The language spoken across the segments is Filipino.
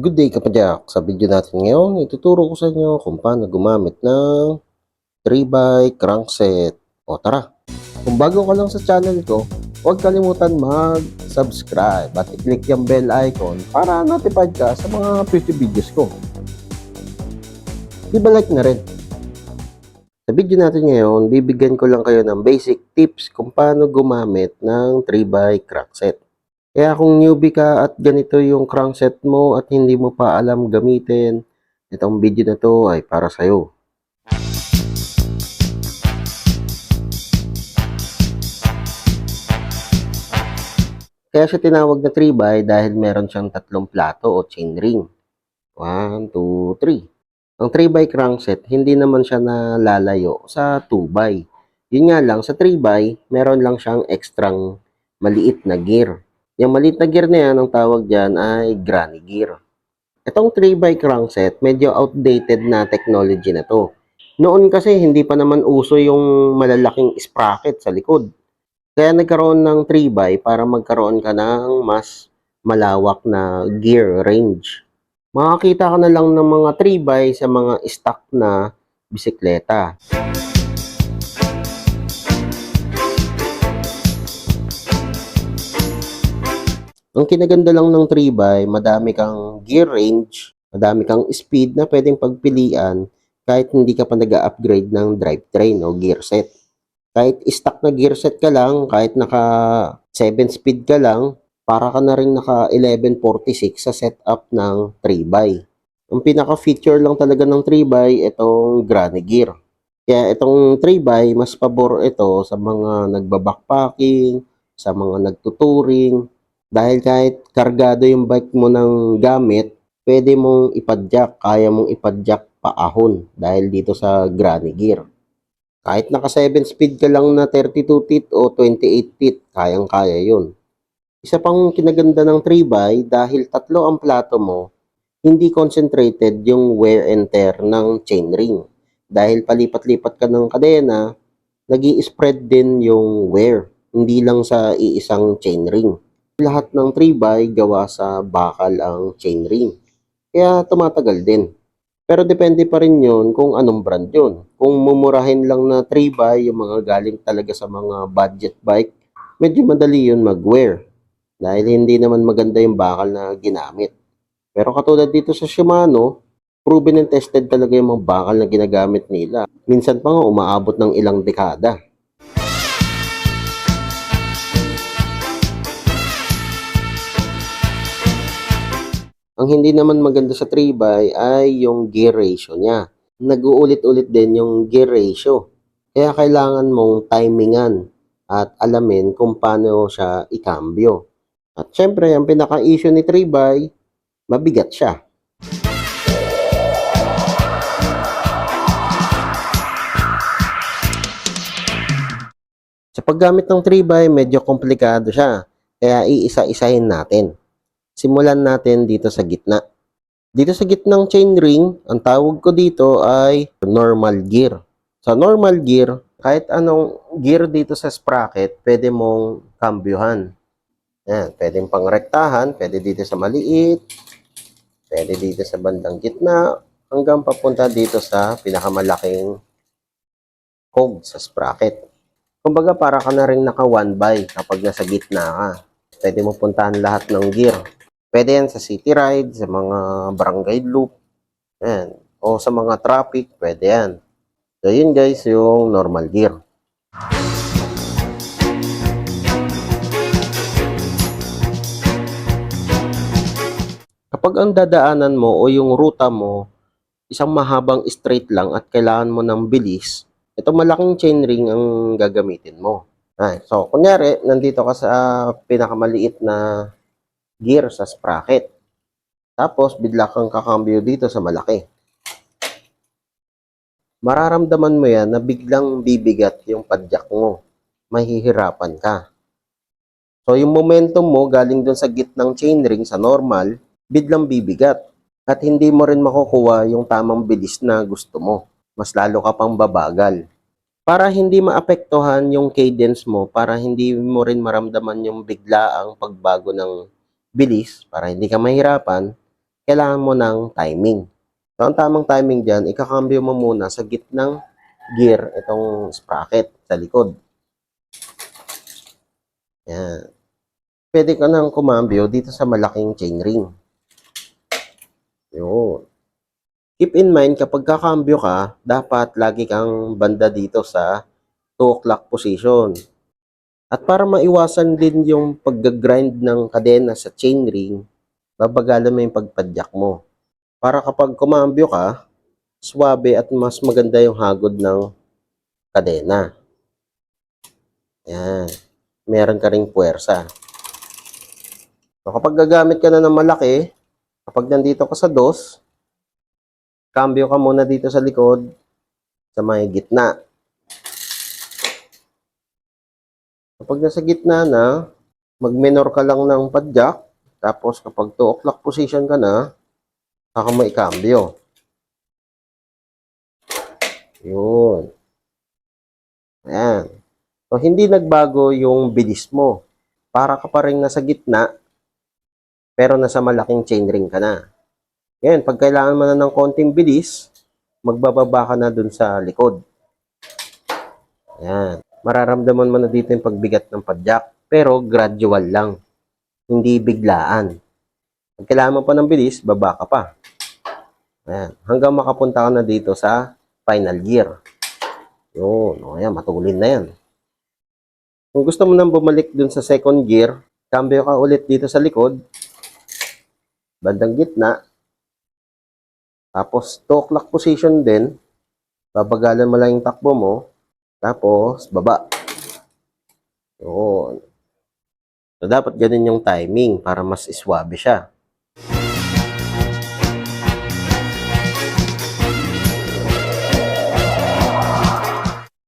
Good day kapadyak! Sa video natin ngayon, ituturo ko sa inyo kung paano gumamit ng 3x crankset. O tara! Kung bago ka lang sa channel ko, huwag kalimutan mag-subscribe at i-click yung bell icon para notified ka sa mga future videos ko. Di ba like na rin? Sa video natin ngayon, bibigyan ko lang kayo ng basic tips kung paano gumamit ng 3x crankset. Kaya kung newbie ka at ganito yung crankset mo at hindi mo pa alam gamitin, itong video na to ay para sa'yo. Kaya siya tinawag na 3x dahil meron siyang tatlong plato o chain ring. 1, 2, 3. Ang 3x crankset, hindi naman siya nalalayo sa 2x. Yun nga lang, sa 3x, meron lang siyang ekstrang maliit na gear. Yung maliit na gear na yan, ang tawag dyan ay granny gear. Itong 3x crankset, medyo outdated na technology na to. Noon kasi hindi pa naman uso yung malalaking sprocket sa likod. Kaya nagkaroon ng 3x para magkaroon ka ng mas malawak na gear range. Makakita ka na lang ng mga 3x sa mga stock na bisikleta. Ang kinaganda lang ng 3x, madami kang gear range, madami kang speed na pwedeng pagpilian kahit hindi ka pa nag upgrade ng drivetrain o gear set. Kahit stock na gear set ka lang, kahit naka 7 speed ka lang, para ka na rin naka 1146 sa setup ng 3x. Ang pinaka-feature lang talaga ng 3x, itong granny gear. Kaya itong 3x, mas pabor ito sa mga nagbabackpacking, sa mga nagtuturing, dahil kahit kargado yung bike mo ng gamit, pwede mong ipadyak, kaya mong ipadyak paahon dahil dito sa granny gear. Kahit naka 7 speed ka lang na 32 teeth o 28 teeth, kayang-kaya yun. Isa pang kinaganda ng 3x dahil tatlo ang plato mo, hindi concentrated yung wear and tear ng chain ring. Dahil palipat-lipat ka ng kadena, nag spread din yung wear, hindi lang sa iisang chain ring lahat ng 3x gawa sa bakal ang chain ring. Kaya tumatagal din. Pero depende pa rin yon kung anong brand yon. Kung mumurahin lang na 3x, yung mga galing talaga sa mga budget bike, medyo madali yun mag-wear. Dahil hindi naman maganda yung bakal na ginamit. Pero katulad dito sa Shimano, proven and tested talaga yung mga bakal na ginagamit nila. Minsan pa nga umaabot ng ilang dekada. Ang hindi naman maganda sa 3x ay yung gear ratio niya. Nag-uulit-ulit din yung gear ratio. Kaya kailangan mong timingan at alamin kung paano siya ikambyo. At syempre, ang pinaka-issue ni 3x, mabigat siya. Sa paggamit ng 3x, medyo komplikado siya. Kaya iisa-isahin natin. Simulan natin dito sa gitna. Dito sa gitnang chain ring, ang tawag ko dito ay normal gear. Sa normal gear, kahit anong gear dito sa sprocket, pwede mong kambyuhan. Yan, pwedeng pangrektahan, pwede dito sa maliit, pwede dito sa bandang gitna, hanggang papunta dito sa pinakamalaking cog sa sprocket. Kumbaga para ka na rin naka one by kapag nasa gitna ka. Pwede mo puntahan lahat ng gear. Pwede yan sa city ride, sa mga barangay loop, yan. o sa mga traffic, pwede yan. So yun guys, yung normal gear. Kapag ang dadaanan mo o yung ruta mo, isang mahabang straight lang at kailangan mo ng bilis, ito malaking chain ring ang gagamitin mo. Ay, so, kunyari, nandito ka sa pinakamaliit na gear sa sprocket. Tapos, bigla kang kakambyo dito sa malaki. Mararamdaman mo yan na biglang bibigat yung padyak mo. Mahihirapan ka. So, yung momentum mo galing dun sa gitnang chainring sa normal, biglang bibigat. At hindi mo rin makukuha yung tamang bilis na gusto mo. Mas lalo ka pang babagal para hindi maapektuhan yung cadence mo, para hindi mo rin maramdaman yung biglaang pagbago ng bilis, para hindi ka mahirapan, kailangan mo ng timing. So, ang tamang timing dyan, ikakambyo mo muna sa gitnang gear itong sprocket sa likod. Yan. Pwede ka nang kumambyo dito sa malaking chainring. Yun. Keep in mind, kapag kakambyo ka, dapat lagi kang banda dito sa 2 o'clock position. At para maiwasan din yung pag-grind ng kadena sa chainring, babagalan mo yung pagpadyak mo. Para kapag kumambyo ka, swabe at mas maganda yung hagod ng kadena. Yan. Meron ka ring puwersa. So, kapag gagamit ka na ng malaki, kapag nandito ka sa dos, cambio ka muna dito sa likod, sa may gitna. Kapag nasa gitna na, mag-minor ka lang ng padyak, tapos kapag 2 o'clock position ka na, saka mo ikambyo. Yun. Ayan. So, hindi nagbago yung bilis mo. Para ka pa rin nasa gitna, pero nasa malaking chainring ka na. Ngayon, pag kailangan mo na ng konting bilis, magbababa ka na dun sa likod. Ayan. Mararamdaman mo na dito yung pagbigat ng padyak, pero gradual lang. Hindi biglaan. Pag kailangan mo pa ng bilis, baba ka pa. Ayan. Hanggang makapunta ka na dito sa final gear. Yun. O, ayan, matulin na yan. Kung gusto mo nang bumalik dun sa second gear, cambio ka ulit dito sa likod, bandang gitna, tapos 2 o'clock position din, babagalan mo lang yung takbo mo, tapos baba. Yun. So, dapat ganun yung timing para mas iswabe siya.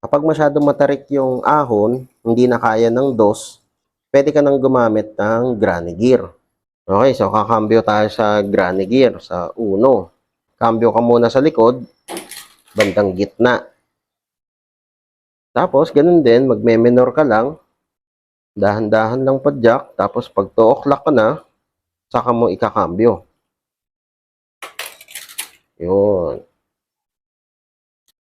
Kapag masyadong matarik yung ahon, hindi na kaya ng dos, pwede ka nang gumamit ng granny gear. Okay, so kakambyo tayo sa granny gear, sa uno. Kambyo ka muna sa likod, bandang gitna. Tapos, ganun din, magme-minor ka lang, dahan-dahan lang padyak, tapos pag 2 o'clock ka na, saka mo ikakambyo. Yun.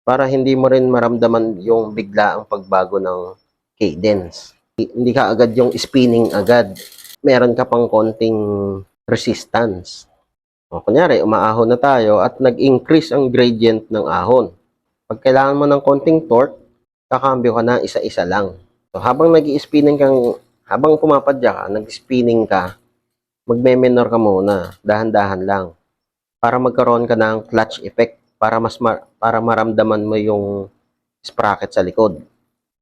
Para hindi mo rin maramdaman yung biglaang pagbago ng cadence. Hindi ka agad yung spinning agad. Meron ka pang konting resistance. O, kunyari, umaahon na tayo at nag-increase ang gradient ng ahon. Pag kailangan mo ng konting torque, kakambyo ka na isa-isa lang. So, habang nag spinning kang, habang pumapadya ka, nag-spinning ka, magme-minor ka muna, dahan-dahan lang. Para magkaroon ka ng clutch effect, para mas ma- para maramdaman mo yung sprocket sa likod.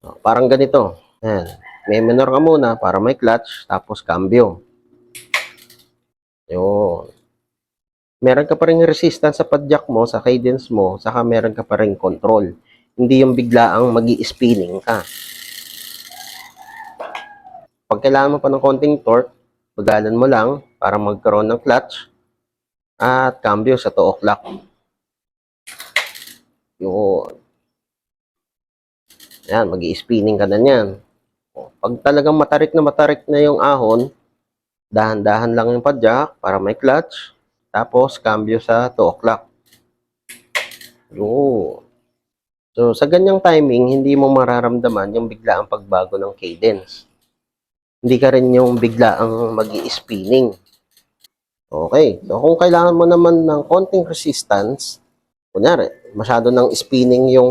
So, parang ganito. Yan. May minor ka muna para may clutch, tapos cambio. Yun. Meron ka pa rin resistance sa padjak mo, sa cadence mo, saka meron ka pa rin control. Hindi yung biglaang mag spinning ka. Pag kailangan mo pa ng konting torque, bagalan mo lang para magkaroon ng clutch at cambio sa 2 o'clock. Yun. Yan, mag spinning ka na niyan. Pag talagang matarik na matarik na yung ahon, dahan-dahan lang yung padjak para may clutch. Tapos, cambio sa 2 o'clock. Yun. So, sa ganyang timing, hindi mo mararamdaman yung biglaang pagbago ng cadence. Hindi ka rin yung biglaang mag spinning Okay. So, kung kailangan mo naman ng konting resistance, kunyari, masyado ng spinning yung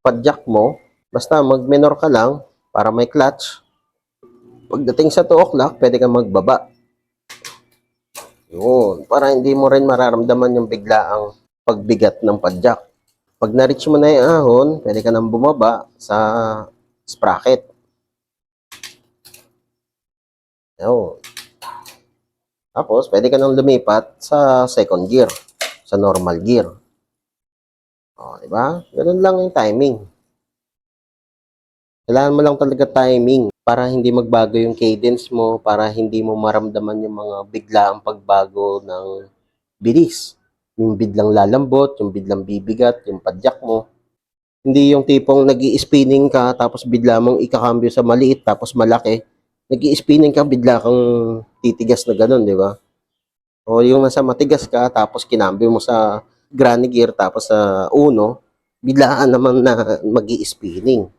padjak mo, basta mag-minor ka lang para may clutch. Pagdating sa 2 o'clock, pwede kang magbaba. Yun. Para hindi mo rin mararamdaman yung biglaang pagbigat ng padjak. Pag na-reach mo na yung ahon, pwede ka nang bumaba sa sprocket. Yun. Tapos, pwede ka nang lumipat sa second gear, sa normal gear. O, di ba? Ganun lang yung timing. Kailangan mo lang talaga timing para hindi magbago yung cadence mo, para hindi mo maramdaman yung mga biglaang pagbago ng bilis. Yung biglang lalambot, yung biglang bibigat, yung padyak mo. Hindi yung tipong nag spinning ka, tapos bigla mong ikakambyo sa maliit, tapos malaki. nag spinning ka, bigla kang titigas na ganun, di ba? O yung nasa matigas ka, tapos kinambyo mo sa granny gear, tapos sa uno, biglaan naman na mag spinning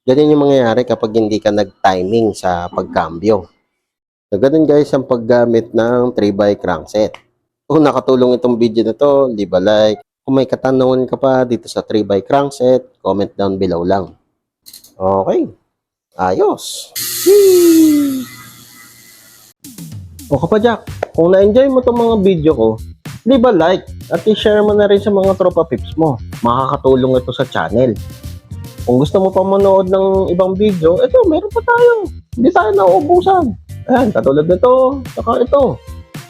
Ganyan yung mangyayari kapag hindi ka nag-timing sa pagkambyo. So, ganun guys ang paggamit ng 3x crankset. Kung nakatulong itong video na to, leave a like. Kung may katanungan ka pa dito sa 3x crankset, comment down below lang. Okay. Ayos. Whee! O kapadyak, kung na-enjoy mo itong mga video ko, leave a like at i-share mo na rin sa mga tropa pips mo. Makakatulong ito sa channel. Kung gusto mo pa manood ng ibang video, ito, meron pa tayo. Hindi tayo nauubusan. Ayan, katulad nito, saka ito.